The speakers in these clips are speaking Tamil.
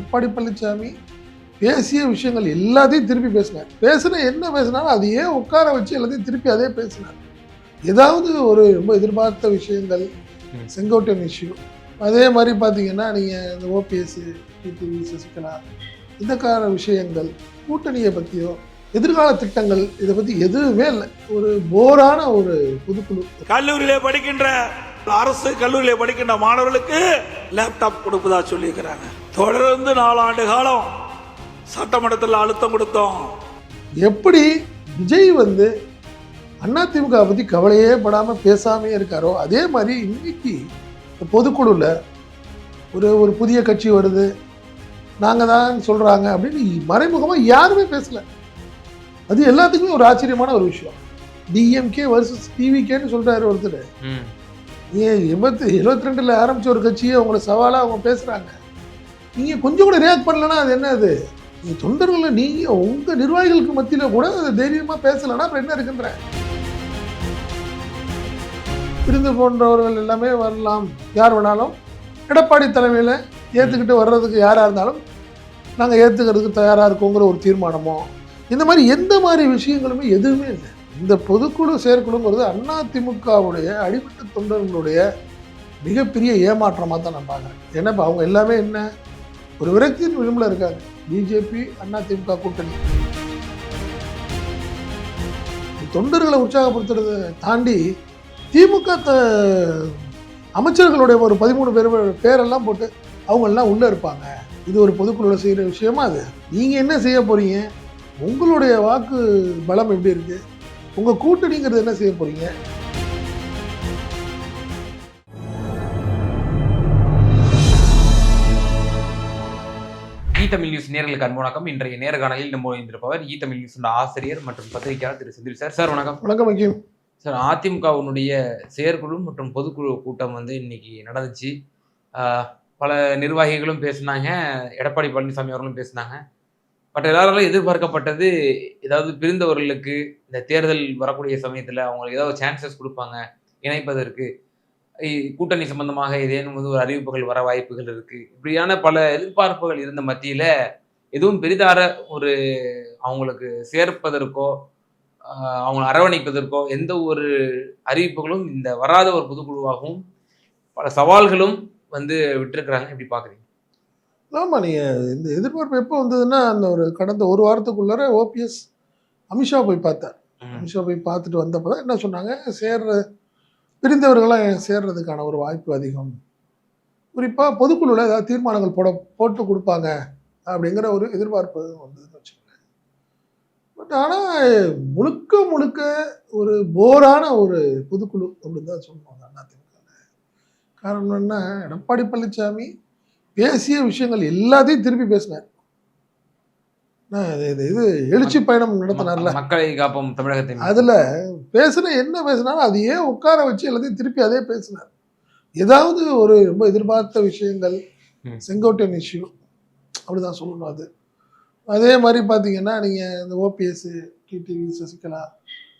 எடப்பாடி பழனிசாமி பேசிய விஷயங்கள் எல்லாத்தையும் திருப்பி பேசினார். பேசுன என்ன பேசினாலும் அது ஏன் உட்கார வச்சு எல்லாத்தையும் திருப்பி அதே பேசினார். ஏதாவது ஒரு ரொம்ப எதிர்பார்த்த விஷயங்கள் ம். செங்கோட்டையன் இஷ்யூ அதே மாதிரி பார்த்தீங்கன்னா நீங்கள் இந்த ஓபிஎஸ் டிடிவி சசிகலா இந்த விஷயங்கள் கூட்டணியை பற்றியோ எதிர்கால திட்டங்கள் இதை பற்றி எதுவுமே இல்லை. ஒரு போரான ஒரு பொதுக்குழு. கல்லூரியிலே படிக்கின்ற அரசு கல்லூரியிலே படிக்கின்ற மாணவர்களுக்கு லேப்டாப் கொடுப்பதா சொல்லியிருக்கிறாங்க. தொடர்ந்து நாலாண்டு காலம் சட்டமன்றத்தில் அழுத்தம் கொடுத்தோம். எப்படி விஜய் வந்து அதிமுக பற்றி கவலையே படாமல் பேசாமே இருக்காரோ அதே மாதிரி இன்னைக்கு பொதுக்குழுவில் ஒரு ஒரு புதிய கட்சி வருது நாங்கள் தான் சொல்கிறாங்க அப்படின்னு மறைமுகமாக யாருமே பேசல. அது எல்லாத்துக்குமே ஒரு ஆச்சரியமான ஒரு விஷயம். டிஎம்கே வர்சஸ் டிவிகேன்னு சொல்கிறாரு ஒருத்தர். ம். ஏன் எண்பத்தி எழுபத்தி ரெண்டில் ஆரம்பித்த ஒரு கட்சியை அவங்கள சவாலாக அவங்க பேசுகிறாங்க நீங்கள் கொஞ்சம் கூட ரியாக்ட் பண்ணலன்னா அது என்ன அது? நீங்கள் தொண்டர்களை நீங்கள் உங்கள் நிர்வாகிகளுக்கு மத்தியில் கூட அதை தைரியமாக பேசலைன்னா அப்புறம் என்ன இருக்குன்ற? பிரிந்து போன்றவர்கள் எல்லாமே வரலாம். யார் வேணாலும். எடப்பாடி தலைமையில் ஏற்றுக்கிட்டு வர்றதுக்கு யாராக இருந்தாலும் நாங்கள் ஏற்றுக்கிறதுக்கு தயாராக இருக்கோங்கிற ஒரு தீர்மானமோ இந்த மாதிரி எந்த மாதிரி விஷயங்களுமே எதுவுமே இல்லை. இந்த பொதுக்குழு செயற்குழுங்கிறது அதிமுகவுடைய அடிமட்ட தொண்டர்களுடைய மிகப்பெரிய ஏமாற்றமாக தான் நான் பார்க்குறேன். ஏன்னா இப்போ அவங்க எல்லாமே என்ன? ஒரு விரக்தியின் விளிம்பில் இருக்காங்க பிஜேபி அண்ணா திமுக கூட்டணி. தொண்டர்களை உற்சாகப்படுத்துறதை தாண்டி திமுக த அமைச்சர்களுடைய ஒரு பதிமூணு பேர் பேரெல்லாம் போட்டு அவங்கெல்லாம் உள்ளே இருப்பாங்க. இது ஒரு பொதுக்குழுவில் செய்கிற விஷயமா அது? நீங்கள் என்ன செய்ய போகிறீங்க உங்களுடைய வாக்கு பலம் எப்படி இருக்குது உங்கள் கூட்டணிங்கிறது என்ன செய்ய போகிறீங்க தமிழ் நியூஸ் நேர்களுக்கு அன்பு வணக்கம். இன்றைய நேர்காணலில் நம்ம இருந்திருப்பவர் இ தமிழ் நியூஸ் ஆசிரியர் மற்றும் பத்திரிகையாளர் திரு செந்தில் சார். சார் வணக்கம். வணக்கம் முக்கியம் சார் அதிமுகவினுடைய செயற்குழு மற்றும் பொதுக்குழு கூட்டம் வந்து இன்னைக்கு நடந்துச்சு. பல நிர்வாகிகளும் பேசினாங்க. எடப்பாடி பழனிசாமி அவர்களும் பேசினாங்க. பட் எல்லாராலும் எதிர்பார்க்கப்பட்டது ஏதாவது பிரிந்தவர்களுக்கு இந்த தேர்தல் வரக்கூடிய சமயத்தில் அவங்களுக்கு ஏதாவது சான்சஸ் கொடுப்பாங்க இணைப்பதற்கு. கூட்டணி சம்பந்தமாக ஏதேனும் வந்து ஒரு அறிவிப்புகள் வர வாய்ப்புகள் இருக்கு. இப்படியான பல எதிர்பார்ப்புகள் இருந்த மத்தியில எதுவும் பெரிதார ஒரு அவங்களுக்கு சேர்ப்பதற்கோ அவங்களை அரவணைப்பதற்கோ எந்த ஒரு அறிவிப்புகளும் இந்த வராத ஒரு பொதுக்குழுவாகவும் பல சவால்களும் வந்து விட்டுருக்குறாங்க. எப்படி பாக்குறீங்க? ஆமாம் நீங்கள் இந்த எதிர்பார்ப்பு எப்போ வந்ததுன்னா அந்த ஒரு கடந்த ஒரு வாரத்துக்குள்ளார ஓபிஎஸ் அமித்ஷா போய் பார்த்தார். அமித்ஷா போய் பார்த்துட்டு வந்தப்போ தான் என்ன சொன்னாங்க? சேர்ற பிரிந்தவர்களாக சேர்றதுக்கான ஒரு வாய்ப்பு அதிகம். குறிப்பாக பொதுக்குழுவில் ஏதாவது தீர்மானங்கள் போட போட்டு கொடுப்பாங்க அப்படிங்கிற ஒரு எதிர்பார்ப்பு வந்ததுன்னு வச்சுக்கோங்க பட் ஆனால் முழுக்க முழுக்க ஒரு போரான ஒரு பொதுக்குழு அப்படின்னு தான் சொல்லுவாங்க அதிமுக காரணம் என்ன? எடப்பாடி பழனிசாமி பேசிய விஷயங்கள் எல்லாத்தையும் திருப்பி பேசினார். இது- இது இது எழுச்சி பயணம் நடத்தினார்ல. மக்களை காப்போம் தமிழகத்தை அதுல பேசுன என்ன பேசினாலும் அது ஏன் உட்கார வச்சு எல்லாத்தையும் திருப்பி அதே பேசினார். ஏதாவது ஒரு ரொம்ப எதிர்பார்த்த விஷயங்கள். செங்கோட்டையன் இஷ்யூ அப்படிதான் சொல்லணும் அது. அதே மாதிரி பார்த்தீங்கன்னா நீங்கள் இந்த ஓபிஎஸ் டிடிவி சசிகலா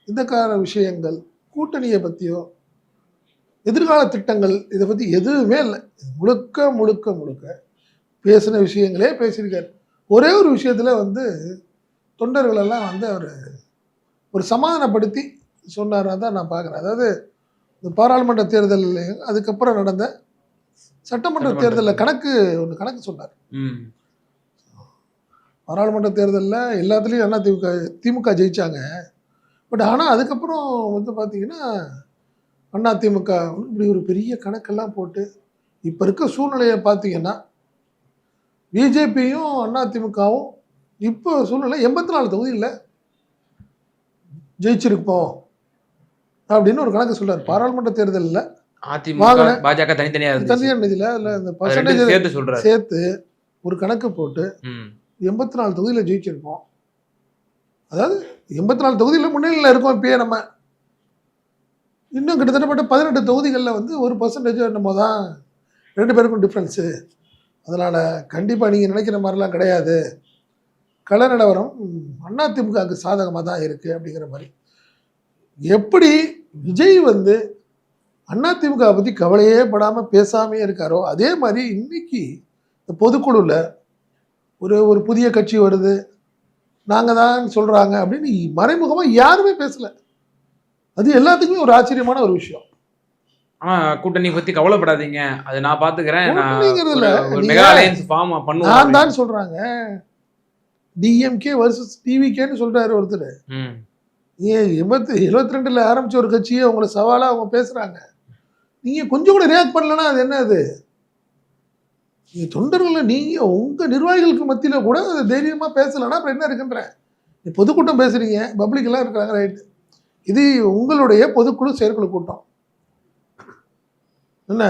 இந்த கால விஷயங்கள் கூட்டணியை பற்றியோ எதிர்கால திட்டங்கள் இதை பற்றி எதுவுமே இல்லை. முழுக்க முழுக்க முழுக்க பேசின விஷயங்களே பேசியிருக்காரு. ஒரே ஒரு விஷயத்தில் வந்து தொண்டர்களெல்லாம் வந்து அவர் ஒரு சமாதானப்படுத்தி சொன்னாரா தான் நான் பார்க்குறேன். அதாவது இந்த பாராளுமன்ற தேர்தல்லையும் அதுக்கப்புறம் நடந்த சட்டமன்ற தேர்தலில் கணக்கு ஒன்று கணக்கு சொன்னார். பாராளுமன்ற தேர்தலில் எல்லாத்துலேயும் அண்ணா திமுக திமுக ஜெயிச்சாங்க. பட் ஆனால் அதுக்கப்புறம் வந்து பார்த்தீங்கன்னா அண்ணா திமுக இப்படி ஒரு பெரிய கணக்கெல்லாம் போட்டு இப்போ இருக்க சூழ்நிலையை பார்த்தீங்கன்னா பிஜேபியும் அண்ணா திமுகவும் இப்போ சூழ்நிலை எண்பத்தி நாலு தொகுதியில் ஜெயிச்சிருப்போம் அப்படின்னு ஒரு கணக்கு சொல்றாரு. பாராளுமன்ற தேர்தலில் அதிமுக பாஜக தனியார் நிதியில் பர்சன்டேஜ் சேர்த்து சேர்த்து ஒரு கணக்கு போட்டு எண்பத்தி நாலு தொகுதியில் ஜெயிச்சிருப்போம் அதாவது எண்பத்தி நாலு தொகுதியில் முன்னிலையில் இருக்கோம் இப்பயே நம்ம. இன்னும் கிட்டத்தட்ட பதினெட்டு தொகுதிகளில் வந்து ஒரு பர்சன்டேஜ் என்னமோ தான் ரெண்டு பேருக்கும் டிஃப்ரென்ஸு அதனால் கண்டிப்பாக நீங்கள் நினைக்கிற மாதிரிலாம் கிடையாது. கள நிலவரம் அதிமுகவுக்கு சாதகமாக தான் இருக்குது அப்படிங்கிற மாதிரி. எப்படி விஜய் வந்து அதிமுக பற்றி கவலையே படாமல் பேசாமே இருக்காரோ அதே மாதிரி இன்றைக்கி இந்த பொதுக்குழுவில் ஒரு ஒரு புதிய கட்சி வருது நாங்கள் தான் சொல்கிறாங்க அப்படின்னு மறைமுகமாக யாருமே பேசலை. அது எல்லாத்துக்குமே ஒரு ஆச்சரியமான ஒரு விஷயம். ஆனா கூட்டணி பத்தி கவலைப்படாதீங்க. அதை நான் பாத்துக்கிறேன். நான் நீங்க- தான் சொல்கிறாங்க டிஎம்கே வர்சஸ் டிவிகேன்னு சொல்கிறாரு ஒருத்தர். ஏன் எண்பத்தி எழுபத்தி ரெண்டில் ஆரம்பிச்ச ஒரு கட்சியை உங்களை சவாலாக அவங்க பேசுகிறாங்க நீங்கள் கொஞ்சம் கூட ரியாக்ட் பண்ணலன்னா அது என்ன அது? நீங்கள் தொண்டர்களை நீங்கள் உங்கள் நிர்வாகிகளுக்கு மத்தியில் கூட அது தைரியமாக பேசலைன்னா அப்புறம் என்ன இருக்குன்றேன் நீ பொதுக்கூட்டம் பேசுகிறீங்க பப்ளிக்கெல்லாம் இருக்கிறாங்க ரைட்டு இது உங்களுடைய பொதுக்குழு செயற்குழு கூட்டம். என்ன?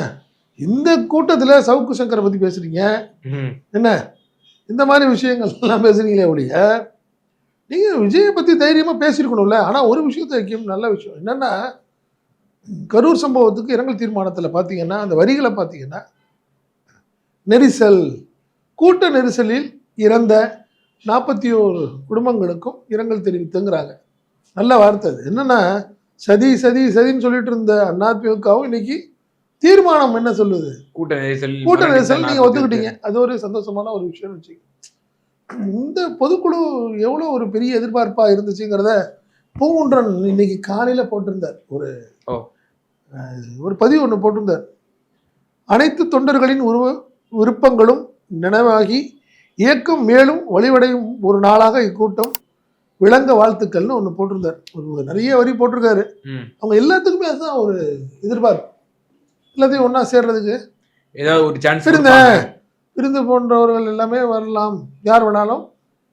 இந்த கூட்டத்தில் சவுக்கு சங்கரை பற்றி பேசுகிறீங்க. என்ன? இந்த மாதிரி விஷயங்கள் எல்லாம் பேசுறீங்களே ஒழிய நீங்கள் விஜயை பற்றி தைரியமாக பேசியிருக்கணும்ல ஆனால் ஒரு விஷயத்தை வைக்கும் நல்ல விஷயம் என்னென்னா கரூர் சம்பவத்துக்கு இரங்கல் தீர்மானத்தில் பார்த்தீங்கன்னா அந்த வரிகளை பார்த்தீங்கன்னா நெரிசல் கூட்ட நெரிசலில் இறந்த நாற்பத்தி ஓரு குடும்பங்களுக்கும் இரங்கல் தெரிவித்துங்கிறாங்க. நல்ல வார்த்தை அது. என்னென்னா சதி சதி சதின்னு சொல்லிட்டு இருந்த அதிமுகவும் இன்னைக்கு தீர்மானம் என்ன சொல்லுது? கூட்ட நெரிசல் கூட்ட நெரிசல் நீங்க. ஒத்துக்கிட்டீங்க. அது ஒரு சந்தோஷமான ஒரு விஷயம் வச்சு இந்த பொதுக்குழு எவ்வளோ ஒரு பெரிய எதிர்பார்ப்பா இருந்துச்சுங்கிறத பூங்குன்றன் இன்னைக்கு காலையில போட்டிருந்தார். ஒரு ஒரு பதிவு ஒன்று போட்டிருந்தார். அனைத்து தொண்டர்களின் உருவ விருப்பங்களும் நினைவாகி இயக்கம் மேலும் வழிவடையும் ஒரு நாளாக இக்கூட்டம் விளங்க வாழ்த்துக்கள்னு ஒன்று போட்டிருந்தார். ஒரு நிறைய வரி போட்டிருக்காரு. அவங்க எல்லாத்துக்குமே அதுதான் ஒரு எதிர்பார்ப்பு. எல்லாத்தையும் ஒன்றா சேர்றதுக்கு ஏதாவது ஒரு சான்ஸ் விருந்த விருந்து போன்றவர்கள் எல்லாமே வரலாம். யார் வேணாலும்.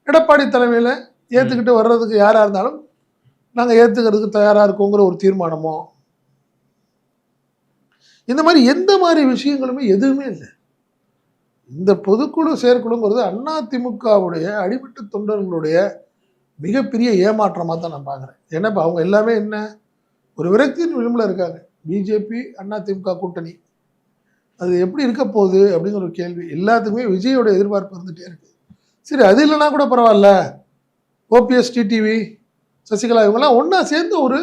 எடப்பாடி தலைமையில் ஏற்றுக்கிட்டு வர்றதுக்கு யாராக இருந்தாலும் நாங்கள் ஏற்றுக்கிறதுக்கு தயாராக இருக்கோங்கிற ஒரு தீர்மானமோ? இந்த மாதிரி எந்த மாதிரி விஷயங்களுமே எதுவுமே இல்லை. இந்த பொதுக்குழு செயற்குழுங்கிறது அதிமுகவுடைய அடிமட்ட தொண்டர்களுடைய மிகப்பெரிய ஏமாற்றமாக தான் நான் பார்க்குறேன். ஏன்னா இப்போ அவங்க எல்லாமே என்ன? ஒரு விரக்தியின் விளிம்பில் இருக்காங்க. பிஜேபி அதிமுக கூட்டணி. அது எப்படி இருக்க போகுது அப்படிங்கிற ஒரு கேள்வி எல்லாத்துக்குமே விஜயோட எதிர்பார்ப்பு இருந்துகிட்டே இருக்கு. சரி அது இல்லைன்னா கூட பரவாயில்ல. ஓபிஎஸ் டிடிவி சசிகலா இவங்கெல்லாம் ஒன்றா சேர்ந்து ஒரு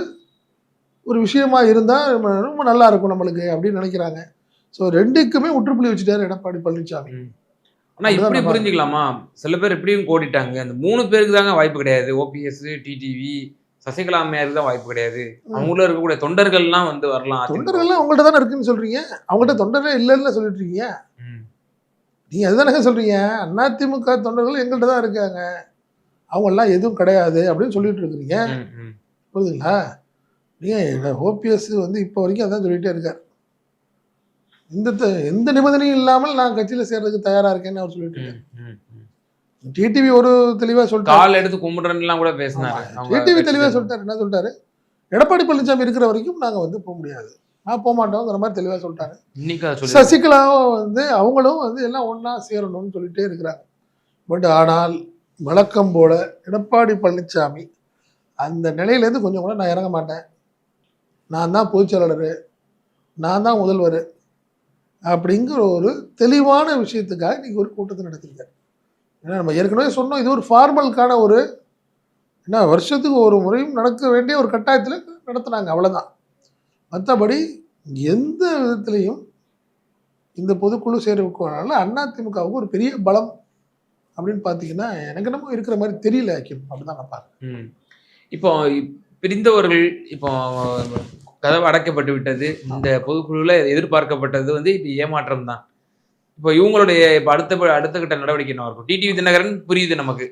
ஒரு விஷயமா இருந்தால் ரொம்ப நல்லா இருக்கும் நம்மளுக்கு அப்படின்னு நினைக்கிறாங்க. ஸோ ரெண்டுக்குமே முற்றுப்புள்ளி வச்சுட்டாரு எடப்பாடி பழனிசாமி ஆனா இப்படி புரிஞ்சுக்கலாமா? சில பேர் இப்படியும் கோடிட்டாங்க. அந்த மூணு பேருக்கு தாங்க வாய்ப்பு கிடையாது. ஓபிஎஸ் டிடிவி சசிகலா அம்மையாருக்கு தான் வாய்ப்பு கிடையாது. அவங்களும் இருக்கக்கூடிய தொண்டர்கள்லாம் வந்து வரலாம். தொண்டர்கள்லாம் அவங்கள்ட்ட தானே இருக்குன்னு சொல்றீங்க? அவங்கள்ட்ட தொண்டரே இல்லைன்னு சொல்லிட்டு இருக்கீங்க. நீங்க அதுதானே சொல்றீங்க? அதிமுக தொண்டர்கள் எங்கள்கிட்ட தான் இருக்காங்க. அவங்கெல்லாம் எதுவும் கிடையாது அப்படின்னு சொல்லிட்டு இருக்கிறீங்க. புரியுதுங்களா? நீங்கள் ஓபிஎஸ் வந்து இப்போ வரைக்கும் அதான் சொல்லிட்டே இருக்கார். எந்த எந்த நிபந்தனையும் இல்லாமல் நான் கட்சியில் சேர்றதுக்கு தயாரா இருக்கேன்னு அவர் சொல்லிட்டு இருக்காரு. டிடிவி ஒரு தெளிவாக சொல்லிட்டாரு. கால் எடுத்து கும்பிடுறேன்லாம் கூட பேசினாரு. டிடிவி தலைவர். சொல்லிட்டாரு. என்ன சொல்லிட்டாரு? எடப்பாடி பழனிசாமி இருக்கிற வரைக்கும் நாங்கள் வந்து போக முடியாது. நான் போக மாட்டோங்கிற மாதிரி தெளிவாக சொல்லிட்டாரு. சசிகலாவும் வந்து அவங்களும் வந்து எல்லாம் ஒன்றா சேரணும்னு சொல்லிட்டே இருக்கிறாங்க. பட் ஆனால் வழக்கம் போல எடப்பாடி பழனிசாமி அந்த நிலையிலேருந்து கொஞ்சம் கூட நான் இறங்க மாட்டேன். நான் தான் பொதுச் செயலாளர். நான் தான் முதல்வர். அப்படிங்கிற ஒரு தெளிவான விஷயத்துக்காக இன்னைக்கு ஒரு கூட்டத்தை நடத்திருக்காரு ஏன்னா நம்ம ஏற்கனவே சொன்னோம் இது ஒரு ஃபார்மலுக்கான ஒரு என்ன வருஷத்துக்கு ஒரு முறையும் நடக்க வேண்டிய ஒரு கட்டாயத்தில் நடத்துனாங்க அவ்வளோதான் மற்றபடி எந்த விதத்திலையும் இந்த பொதுக்குழு சேர்வுக்குனால அதிமுகவுக்கு ஒரு பெரிய பலம் அப்படின்னு பார்த்தீங்கன்னா எனக்கு என்னமோ இருக்கிற மாதிரி தெரியல அக்கிம் அப்படிதான் நான் பார்க்குறேன். இப்போ பிரிந்தவர்கள் இப்போ கதவு அடைக்கப்பட்டு விட்டது. இந்த பொதுக்குழுல எதிர்பார்க்கப்பட்டது வந்து இப்போ ஏமாற்றம் தான் இப்போ இவங்களுடைய இப்போ அடுத்த அடுத்த கட்ட நடவடிக்கை என்ன இருக்கும்? டிடிவி தினகரன் புரியுது நமக்கு.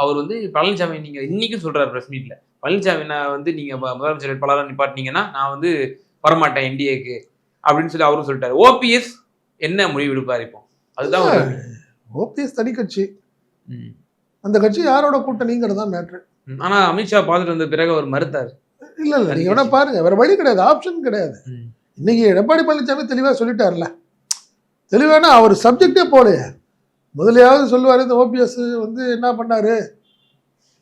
அவர் வந்து பழனிசாமி நீங்க இன்னைக்கும் சொல்றாரு பிரஸ் மீட்ல பழனிசாமி நான் வந்து நீங்க முதலமைச்சர் வேட்பாளராக நிப்பாட்டினீங்கன்னா நான் வந்து வரமாட்டேன் என்டிஏக்கு அப்படின்னு சொல்லி அவரும் சொல்லிட்டாரு. ஓபிஎஸ் என்ன முடிவு எடுப்பார் இப்போ? அதுதான் ஓபிஎஸ் தனி கட்சி. அந்த கட்சி யாரோட கூட்டணிங்கிறது தான் மேட்ரு. ஆனா அமித்ஷா பார்த்துட்டு வந்த பிறகு அவர் மறுத்தார். இல்லை இல்லை நீங்கள் வேணா. பாருங்க வேற வழி கிடையாது ஆப்ஷன் கிடையாது. இன்னைக்கு எடப்பாடி பழனிசாமி தெளிவாக சொல்லிட்டார்ல தெளிவானா? அவர் சப்ஜெக்டே போலையே. முதலையாவது சொல்லுவார் இந்த ஓபிஎஸ் வந்து என்ன பண்ணாரு?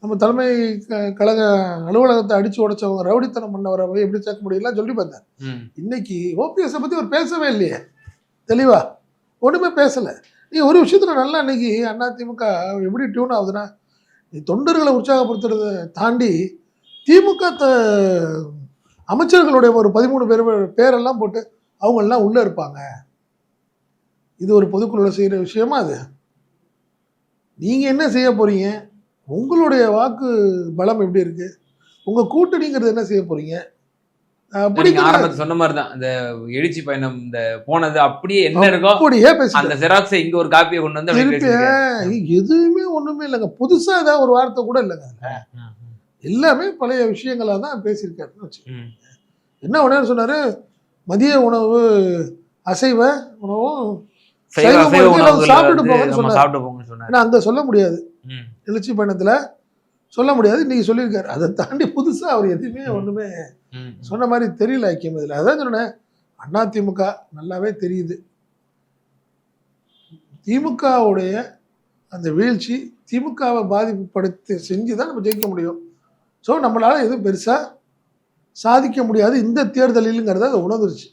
நம்ம தலைமை க- கழக அலுவலகத்தை அடிச்சு உடைச்சவங்க ரவுடித்தனம் பண்ணவரை போய் எப்படி சேர்க்க முடியலாம் சொல்லி பார்த்தேன். இன்னைக்கு ஓபிஎஸ்ஸை பற்றி அவர் பேசவே இல்லையே. தெளிவா? ஒன்றுமே பேசலை. நீ ஒரு விஷயத்தில் நல்லா இன்னைக்கு அதிமுக எப்படி டியூன் ஆகுதுன்னா நீ தொண்டர்களை உற்சாகப்படுத்துறதை தாண்டி திமுக த அமைச்சர்களுடைய ஒரு பதிமூணு பேர் பேரெல்லாம் போட்டு அவங்கெல்லாம் உள்ளே இருப்பாங்க. இது ஒரு பொதுக்குழுல செய்கிற விஷயமா அது? நீங்க என்ன செய்ய போறீங்க? உங்களுடைய வாக்கு பலம் எப்படி இருக்கு? உங்க கூட்டணிங்கிறது என்ன செய்ய போறீங்க? நீங்க அப்படிங்கிற ஆரம்பத்துல சொன்ன மாதிரி தான் இந்த எழுச்சி பயணம் இந்த போனது அப்படியே என்ன இருக்கோ அப்படியே பேசி அந்த ஜெராக்ஸை இங்க ஒரு காப்பியை கொண்டு வந்து. எதுவுமே ஒண்ணுமே இல்லைங்க. புதுசா ஏதாவது ஒரு வார்த்தை கூட இல்லைங்க எல்லாமே பழைய விஷயங்களா தான் பேசியிருக்காருன்னு வச்சு என்ன உடனே சொன்னாரு? மதிய உணவு அசைவ உணவும் சாப்பிட்டு போங்கன்னு சொன்னாரு. அங்க சொல்ல முடியாது. எழுச்சி பயணத்துல சொல்ல முடியாது. இன்னைக்கு சொல்லியிருக்காரு. அதை தாண்டி புதுசா அவர் எதுவுமே ஒண்ணுமே சொன்ன மாதிரி தெரியல ஐக்கியம் இதில் அதான் சொன்னேன் அண்ணா திமுக நல்லாவே தெரியுது. திமுகவுடைய அந்த வீழ்ச்சி திமுகவை பாதிப்புப்படுத்தி செஞ்சு தான் நம்ம ஜெயிக்க முடியும். ஸோ நம்மளால எதுவும் பெருசாக சாதிக்க முடியாது. இந்த தேர்தலிலுங்கிறத அதை உணர்ந்துருச்சு.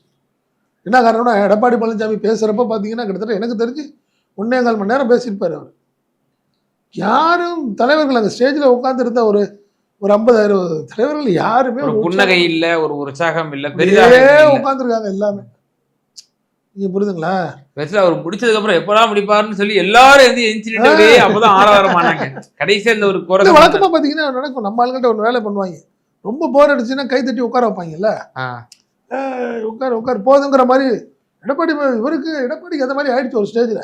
என்ன காரணம்னா எடப்பாடி பழனிசாமி பேசுகிறப்ப பார்த்தீங்கன்னா கிட்டத்தட்ட எனக்கு தெரிஞ்சு ஒன்னே கால் மணி நேரம் பேசியிருப்பார் அவர். யாரும் தலைவர்கள் அங்கே ஸ்டேஜில் உட்காந்துருந்த ஒரு ஒரு ஐம்பது அறுபது தலைவர்கள் யாருமே ஒரு புன்னகை இல்ல ஒரு உற்சாகம் இல்ல இல்ல. உட்காந்துருக்காங்க எல்லாமே. நீங்க புரியுதுங்களா பெருசா அவர் முடிச்சதுக்கு அப்புறம் எப்படா முடிப்பாருன்னு சொல்லி எல்லாரும் எந்த அப்படியே அப்பதான் ஆரவாரமானாங்க. கடைசியா இந்த ஒரு குறை வழக்கமா பாத்தீங்கன்னா நடக்கும். நம்ம ஆளுங்கள்ட்ட ஒரு வேலை பண்ணுவாங்க. ரொம்ப போர் அடிச்சுன்னா கை தட்டி உட்கார வைப்பாங்கல்ல? உட்கார் உட்கார் போதுங்கிற மாதிரி எடப்பாடி இவருக்கு எடப்பாடிக்கு அந்த மாதிரி ஆயிடுச்சு ஒரு ஸ்டேஜ்ல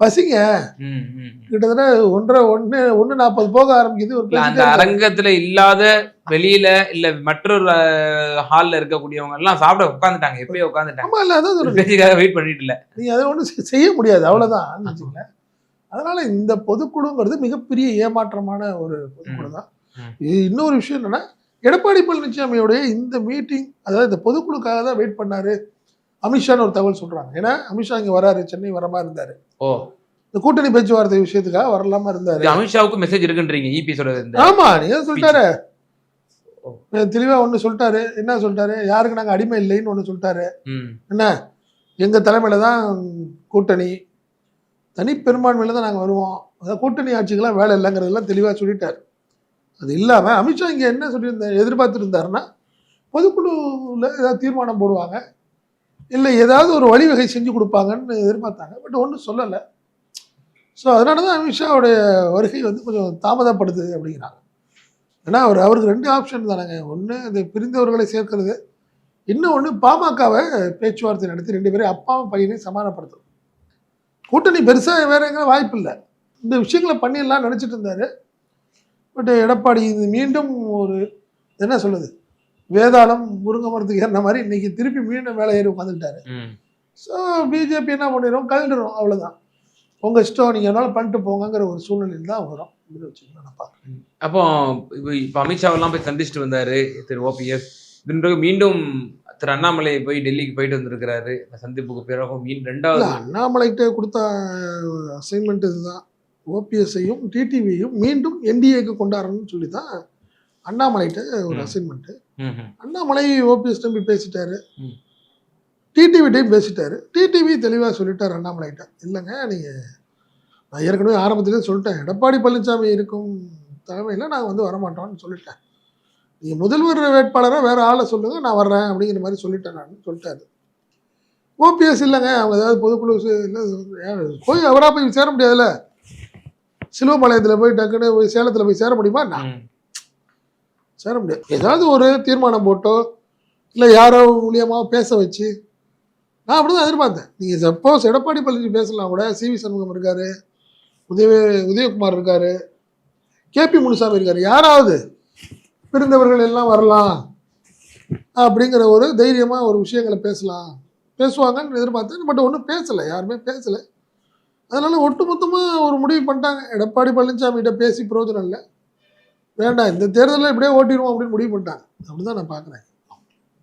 பசிங்க. கிட்டத்தட்ட ஒன்றரை ஒன்று ஒன்று நாற்பது போக ஆரம்பிக்குது ஒரு அந்த. அரங்கத்துல இல்லாத வெளியில இல்ல மற்றொரு ஹால்ல இருக்கக்கூடியவங்க எல்லாம் சாப்பிட உட்காந்துட்டாங்க எப்பயோ உட்காந்துட்டாங்க ஆமா இல்ல அதான் சொல்றேன் பேச்சுக்காக வெயிட் பண்ணிட்டு இல்ல. நீ அதை ஒன்றும் செய்ய முடியாது. அவ்வளவுதான். வச்சுக்கல அதனால இந்த பொதுக்குழுங்கிறது மிகப்பெரிய ஏமாற்றமான ஒரு பொதுக்குழு தான் இன்னொரு விஷயம் என்னன்னா எடப்பாடி பழனிசாமியோடைய இந்த மீட்டிங் அதாவது இந்த பொதுக்குழுக்காக தான் வெயிட் பண்ணாரு. அமித்ஷான்னு ஒரு தகவல் சொல்றாங்க. ஏன்னா அமித்ஷா இங்க வராரு சென்னை வரமா இருந்தாரு. ஓ. இந்த கூட்டணி பேச்சுவார்த்தை விஷயத்துக்காக வரலாமா இருந்தாரு. அமித்ஷாவுக்கு மெசேஜ் இருக்குன்றீங்க இபி சொல்றது இந்த ஆமா நீங்க தான் சொல்லிட்டாரு. ஓ. தெளிவா ஒண்ணு சொல்லிட்டாரு. என்ன சொல்லிட்டாரு? யாருக்கு நாங்க அடிமை இல்லைன்னு ஒண்ணு சொல்லிட்டாரு. என்ன? எங்க தலைமையில தான் கூட்டணி. தனி பெரும்பான்மையில தான் நாங்க வருவோம். அதாவது கூட்டணி ஆட்சிக்கெல்லாம் வேலை இல்லைங்கிறதெல்லாம் தெளிவா சொல்லிட்டாரு. அது இல்லாமல் அமித்ஷா இங்கே என்ன சொல்லியிருந்தேன் எதிர்பார்த்துருந்தாருன்னா பொதுக்குழுவில் ஏதாவது தீர்மானம் போடுவாங்க. இல்லை ஏதாவது ஒரு வழிவகை செஞ்சு கொடுப்பாங்கன்னு எதிர்பார்த்தாங்க. பட் ஒன்றும் சொல்லலை. ஸோ அதனால தான் அமித்ஷாவுடைய வருகை வந்து கொஞ்சம் தாமதப்படுது அப்படிங்கிறாங்க. ஏன்னா அவர் அவருக்கு ரெண்டு ஆப்ஷன் தானேங்க. ஒன்று இந்த பிரிந்தவர்களை சேர்க்கறது. இன்னொன்று பாமகவை பேச்சுவார்த்தை நடத்தி ரெண்டு பேரும் அப்பாவும் பையனையும் சமாதானப்படுத்தணும். கூட்டணி பெருசாக வேற எங்கே வாய்ப்பு இல்லை இந்த விஷயங்களை பண்ணிடலாம் நினச்சிட்டு இருந்தார். பட் எடப்பாடி இது மீண்டும் ஒரு என்ன சொல்லுது வேதாளம் முருங்கை மரத்துக்கு ஏறின மாதிரி இன்னைக்கு திருப்பி மீண்டும் வேலை ஏறி உட்காந்துக்கிட்டாரு. ஸோ பிஜேபி என்ன பண்ணிடும் கலந்துடும் அவ்வளோதான் உங்கள் இஷ்டம் நீங்கள் என்னாலும் பண்ணிட்டு போங்கங்கிற ஒரு சூழ்நிலையில் தான் வரும். அப்போ இப்ப- இப்ப அமித்ஷாவெல்லாம் போய் சந்திச்சுட்டு வந்தாரு திரு ஓபிஎஸ் இதன் பிறகு மீண்டும் திரு அண்ணாமலை போய் டெல்லிக்கு போயிட்டு வந்திருக்கிறாரு. சந்திப்புக்கு பிறகு மீன் ரெண்டாவது அண்ணாமலைகிட்ட கொடுத்த அசைன்மெண்ட் இதுதான். ஓபிஎஸ்ஐயும் டிடிவியையும் மீண்டும் என்டிஏக்கு கொண்டாடணும்னு சொல்லி தான் அண்ணாமலைகிட்ட ஒரு ம். அசைன்மெண்ட் ம், ம். அண்ணாமலை ஓபிஎஸ் தம்பி பேசிட்டாரு. டிடிவிட்டையும் பேசிட்டாரு. டிடிவி தெளிவாக சொல்லிட்டார் அண்ணாமலைகிட்ட. இல்லைங்க நீங்கள் நான் ஏற்கனவே ஆரம்பத்திலே சொல்லிட்டேன். எடப்பாடி பழனிசாமி இருக்கும் தலைமையில் நான் வந்து வரமாட்டோம்னு சொல்லிட்டேன். நீங்கள் முதல்வர் வேட்பாளராக வேறு ஆளை சொல்லுங்கள் நான் வர்றேன் அப்படிங்கிற மாதிரி சொல்லிட்டேன் நான் சொல்லிட்டாரு. ஓபிஎஸ் இல்லைங்க அவங்க ஏதாவது பொதுக்குழு இல்லை போய் அவராக போய் சேர முடியாதுல்ல? சிலுவபாளையத்தில் போய் டக்குன்னு போய் சேலத்தில் போய் சேர முடியுமா? நான். சேர முடியாது. ஏதாவது ஒரு தீர்மானம் போட்டோ இல்லை யாரோ மூலியமாக பேச வச்சு நான் அப்படி தான் எதிர்பார்த்தேன். நீங்கள் சப்போஸ் எடப்பாடி பழனிசாமி பேசலாம் கூட. சிவி சண்முகம் இருக்காரு உதய உதயகுமார் இருக்காரு கேபி முனுசாமி இருக்காரு. யாராவது பிரிந்தவர்கள் எல்லாம் வரலாம் அப்படிங்கிற ஒரு தைரியமாக ஒரு விஷயங்களை பேசலாம். பேசுவாங்கன்னு எதிர்பார்த்தேன். பட் ஒன்றும் பேசலை. யாருமே பேசலை. அதனால் ஒட்டுமொத்தமாக ஒரு முடிவு பண்ணிட்டாங்க. எடப்பாடி பழனிசாமிகிட்ட பேசி பிரயோஜனம் இல்லை. வேண்டாம் இந்த தேர்தலில் இப்படியே ஓட்டிடுவோம் அப்படின்னு முடிவு பண்ணிட்டாங்க. அப்படிதான் நான் பார்க்குறேன்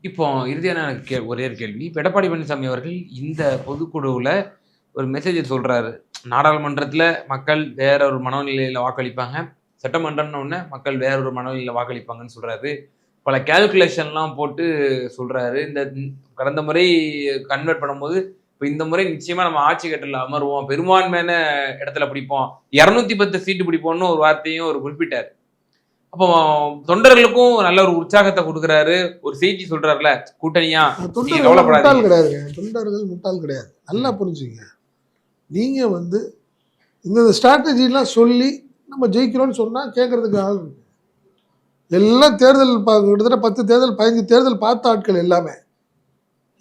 இப்போ இறுதியான எனக்கு கே ஒரே ஒரு கேள்வி. இப்போ எடப்பாடி பழனிசாமி அவர்கள் இந்த பொதுக்குழுவில் ஒரு மெசேஜ் சொல்கிறாரு நாடாளுமன்றத்தில் மக்கள் வேற ஒரு மனநிலையில் வாக்களிப்பாங்க. சட்டமன்றம்னு ஒன்று மக்கள் வேற ஒரு மனநிலையில் வாக்களிப்பாங்கன்னு சொல்கிறாரு பல கேல்குலேஷன்லாம் போட்டு சொல்கிறாரு இந்த கடந்த முறை கன்வெர்ட் பண்ணும்போது இப்போ இந்த முறை நிச்சயமா நம்ம ஆட்சி கட்டில் அமருவோம். பெரும்பான்மையான இடத்துல பிடிப்போம். இரநூத்தி பத்து சீட்டு பிடிப்போம்னு ஒரு வார்த்தையும் ஒரு குறிப்பிட்டார். அப்போ தொண்டர்களுக்கும் நல்ல ஒரு உற்சாகத்தை கொடுக்குறாரு. ஒரு செய்தி சொல்றாருல கூட்டணியா. முட்டாள் கிடையாதுங்க தொண்டர்கள் முட்டாள் கிடையாது. நல்லா புரிஞ்சுங்க நீங்கள் வந்து இந்த ஸ்ட்ராட்டஜிலாம் சொல்லி நம்ம ஜெயிக்கிறோம்னு சொன்னால் கேட்கறதுக்கு ஆள் எல்லாம் தேர்தல் கிட்டத்தட்ட பத்து தேர்தல் பதினஞ்சு தேர்தல் பார்த்த ஆட்கள் எல்லாமே.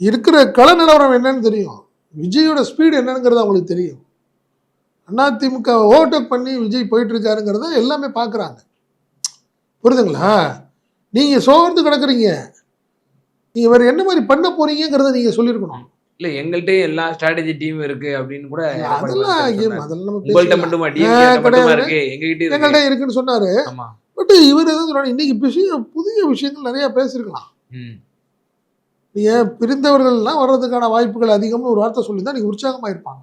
இருக்கிற கள நிலவரம் என்னன்னு தெரியும். விஜயோட ஸ்பீடு என்னங்கிறது அவங்களுக்கு தெரியும். அதிமுக ஓவர்டேக் பண்ணி விஜய் போயிட்டு இருக்காருங்கிறத எல்லாமே பார்க்குறாங்க புரியுதுங்களா? நீங்கள் சோர்ந்து கிடக்குறீங்க. நீங்கள் வேறு என்ன மாதிரி பண்ண போறீங்கிறத நீங்கள் சொல்லியிருக்கணும் இல்ல எங்கள்கிட்ட எல்லா ஸ்ட்ராட்டஜி டீம் இருக்கு அப்படின்னு கூட அதெல்லாம். அதெல்லாம் பேசலாம். மட்டுமா. இருக்கு? எங்ககிட்ட எங்கள்கிட்ட இருக்குன்னு சொன்னாரு. பட் இவர் எதாவது இன்னைக்கு விஷயம் புதிய விஷயங்கள் நிறைய பேசியிருக்கலாம் ம் நீங்க பிரிந்தவர்கள்லாம் வர்றதுக்கான வாய்ப்புகள் அதிகம்னு ஒரு வார்த்தை சொல்லி தான் நீங்க உற்சாகமா இருப்பாங்க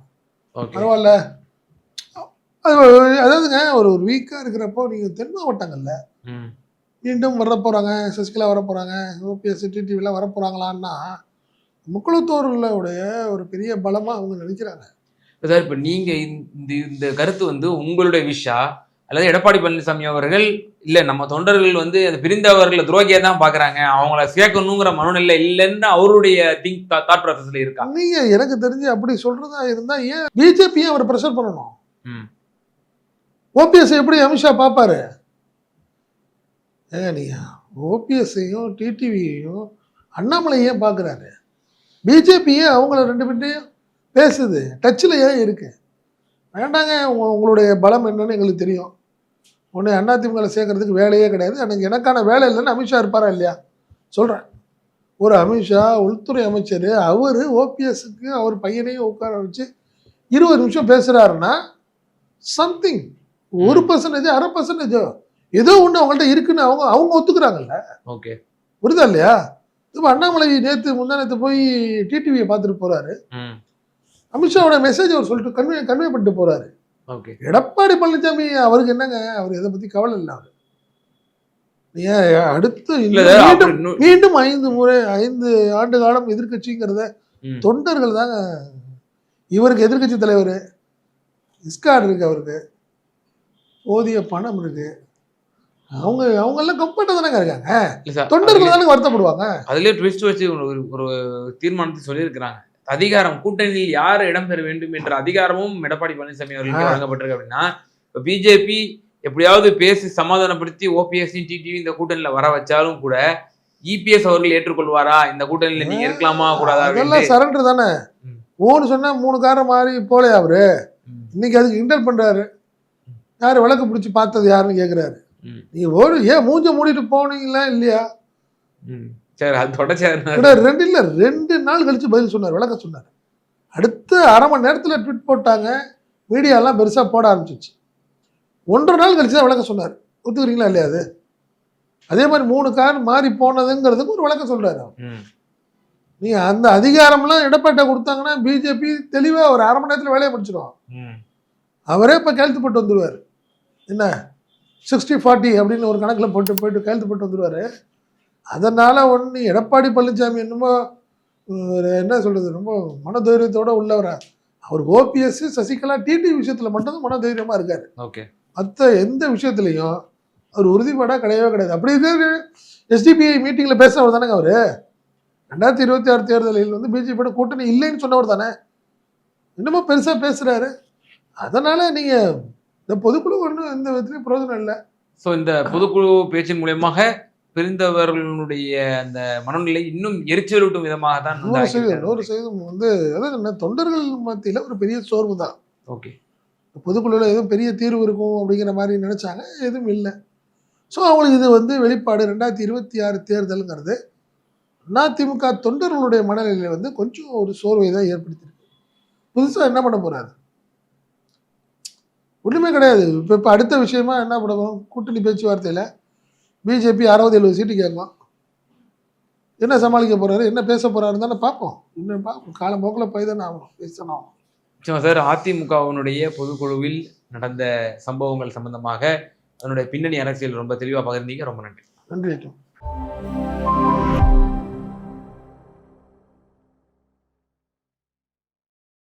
பரவாயில்ல. அது அதாவதுங்க ஒரு ஒரு வீக்கா இருக்கிறப்போ நீங்க தென் மாவட்டங்கள்ல மீண்டும் வர போறாங்க சசிகலா வர போறாங்க ஓபிஎஸ் டிடிவிலாம் வர போறாங்களான்னா முக்குளத்தோர்களுடைய ஒரு பெரிய பலமா அவங்க நினைக்கிறாங்க. சார் இப்ப நீங்க இந்த இந்த கருத்து வந்து உங்களுடைய விஷா அல்லது எடப்பாடி பழனிசாமி அவர்கள் இல்ல நம்ம தொண்டர்கள் வந்து அந்த பிரிந்தவர்களை துரோகியா தான் பாக்குறாங்க அவங்கள சேர்க்கணுங்கிற மனநிலை இல்லைன்னு அவருடைய திங்க் தாட் ப்ராசஸ்ல இருக்கா? நீங்க எனக்கு தெரிஞ்சு அப்படி சொல்றதா இருந்தா ஏன் பிஜேபி அவர் ப்ரெஷர் பண்ணணும்? ஓபிஎஸ் எப்படி அமித்ஷா பார்ப்பாரு? ஏங்க நீங்க ஓபிஎஸ்ஸையும் டிடிவியையும் அண்ணாமலை ஏன் பார்க்குறாரு? பிஜேபியே அவங்கள ரெண்டு பேர்ட்டையும் பேசுது? டச்சில் ஏன் இருக்கு? வேண்டாங்க உங்க- உங்களுடைய பலம் என்னன்னு எங்களுக்கு தெரியும். ஒன்று அதிமுகவில் சேர்க்கறதுக்கு வேலையே கிடையாது. எனக்கு எனக்கான வேலை இல்லைன்னு அமித்ஷா இருப்பாரா இல்லையா? சொல்கிறேன் ஒரு அமித்ஷா உள்துறை அமைச்சர் அவர் ஓபிஎஸ்க்கு அவர் பையனையும் உட்கார வச்சு இருபது நிமிஷம் பேசுகிறாருன்னா சம்திங் ஒரு பர்சன்டேஜ் அரை பர்சன்டேஜோ ஏதோ ஒன்று அவங்கள்ட்ட இருக்குன்னு அவங்க அவங்க ஒத்துக்கிறாங்கல்ல? ஓகே. புரியுதா இல்லையா? இப்போ அண்ணாமலை நேற்று முந்தா நேற்று போய் டிடிவியை பார்த்துட்டு போறாரு. ம். அமித்ஷாவோட மெசேஜ் அவர் சொல்லிட்டு கன்வே கன்வே பண்ணிட்டு போறாரு. ஓகே. எடப்பாடி பழனிசாமி அவருக்கு என்னங்க அவர் இதை பத்தி கவலை இல்லை அவர். அடுத்து மீண்டும் மீண்டும் ஐந்து முறை ஐந்து ஆண்டு காலம் எதிர்க்கட்சிங்கிறத ம். தொண்டர்கள் தாங்க. இவருக்கு எதிர்க்கட்சி தலைவர் இஸ்கார்டு இருக்கு அவருக்கு. போதிய பணம் இருக்கு. அவங்க அவங்க எல்லாம் கம்ஃபர்ட்டாக தானங்க இருக்காங்க. தொண்டர்கள் தானே வருத்தப்படுவாங்க. அதுலயே ட்விஸ்ட் வச்சு ஒரு தீர்மானத்தை சொல்லியிருக்கிறாங்க. அதிகாரம் கூட்டணியில் யார் இடம்பெற வேண்டும் என்ற அதிகாரமும் எடப்பாடி பழனிசாமி அவர்களுக்கு. வழங்கப்பட்டிருக்கு அப்படின்னா இப்ப பிஜேபி எப்படியாவது பேசி சமாதானப்படுத்தி ஓபிஎஸ்சி டிடிவி இந்த கூட்டணியில வர வச்சாலும் கூட இபிஎஸ் அவர்கள் ஏற்றுக்கொள்வாரா இந்த கூட்டணியில நீங்க இருக்கலாமா கூடாதா அதெல்லாம் சரண்டர் தானே. மூணு சொன்னா மூணு காரம் மாறி போலே அவரு. இன்னைக்கு அதுக்கு இன்டர் பண்றாரு யாரு விளக்கு பிடிச்சி பார்த்தது யாருன்னு கேக்குறாரு ம். நீங்க ஒரு ஏன் மூஞ்ச மூடிட்டு போனீங்களா இல்லையா. சரி அது தொடர்ச்சியா கூட ரெண்டு இல்ல ரெண்டு நாள் கழிச்சு பதில் சொன்னார் விளக்க சொன்னார். அடுத்த அரை மணி நேரத்துல ட்விட் போட்டாங்க மீடியாலாம் பெருசா போட ஆரம்பிச்சிச்சு. ஒன்றரை நாள் கழிச்சு தான் விளக்க சொன்னார். ஒத்துக்கிறீங்களா இல்லையா அது? அதே மாதிரி மூணு கார் மாறி போனதுங்கிறதுக்கு ஒரு விளக்கம். ம். நீ அந்த அதிகாரம்லாம் எடப்பாட்ட கொடுத்தாங்கன்னா பிஜேபி தெளிவா ஒரு அரை மணி நேரத்துல வேலையை முடிச்சிடும். அவரே இப்போ கையெழுத்து போட்டு வந்துடுவார் என்ன சிக்ஸ்டி ஃபார்ட்டி அப்படின்னு ஒரு கணக்கில் போட்டு போயிட்டு கையெழுத்து போட்டு வந்துடுவார் அதனால் ஒன்று எடப்பாடி பழனிசாமி என்னமோ என்ன சொல்கிறது ரொம்ப மனதைரியத்தோட உள்ளவரா. அவர் ஓபிஎஸ் சசிகலா டிடி விஷயத்தில் மட்டும்தான் மனதைரியமாக இருக்கார். ஓகே. மற்ற எந்த விஷயத்துலையும் அவர் உறுதிப்பாடாக கிடையவே கிடையாது. அப்படி இருக்க எஸ்டிபிஐ மீட்டிங்கில் பேசுறவர் தானேங்க அவர்? ரெண்டாயிரத்தி இருபத்தி ஆறு தேர்தலில் வந்து பிஜேபியோட கூட்டணி இல்லைன்னு சொன்னவர் தானே? இன்னமும் பெருசாக பேசுகிறாரு அதனால் நீங்கள் இந்த பொதுக்குழு ஒன்றும் எந்த விதத்துலையும் பிரயோஜனம் இல்லை. ஸோ இந்த பொதுக்குழு பேச்சின் மூலியமாக பிரிந்தவர்களுடைய அந்த மனநிலை இன்னும் எரிச்சலூட்டும் விதமாக தான் நூறு சதவீதம். நூறு சதவீதம் வந்து அதாவது என்ன தொண்டர்கள் மத்தியில் ஒரு பெரிய சோர்வு தான். ஓகே. பொதுக்குழுவில் எதுவும் பெரிய தீர்வு இருக்கும் அப்படிங்கிற மாதிரி நினச்சாங்க எதுவும் இல்லை. ஸோ அவங்களுக்கு இது வந்து வெளிப்பாடு. ரெண்டாயிரத்தி இருபத்தி ஆறு தேர்தலுங்கிறது அதிமுக தொண்டர்களுடைய மனநிலையில் வந்து கொஞ்சம் ஒரு சோர்வை தான் ஏற்படுத்தியிருக்கு. புதுசாக என்ன பண்ண போறாரு? ஒன்றுமே கிடையாது. இப்போ இப்போ அடுத்த விஷயமா என்ன பண்ண போறோம் கூட்டணி பேச்சுவார்த்தையில் பிஜேபி அறுபது எழுபது சீட்டு கேட்கும் என்ன சமாளிக்க போறாரு? என்ன பேச போறாருன்னு தானே பார்ப்போம். இன்னும் பார்ப்போம். காலம் போக்கில் போய் தானே ஆகணும். பேசணும். ஆகணும் நிச்சயமா சார் அதிமுகவினுடைய பொதுக்குழுவில் நடந்த சம்பவங்கள் சம்பந்தமாக அதனுடைய பின்னணி அரசியல் ரொம்ப தெளிவாக பகிர்ந்தீங்க. ரொம்ப நன்றி. நன்றி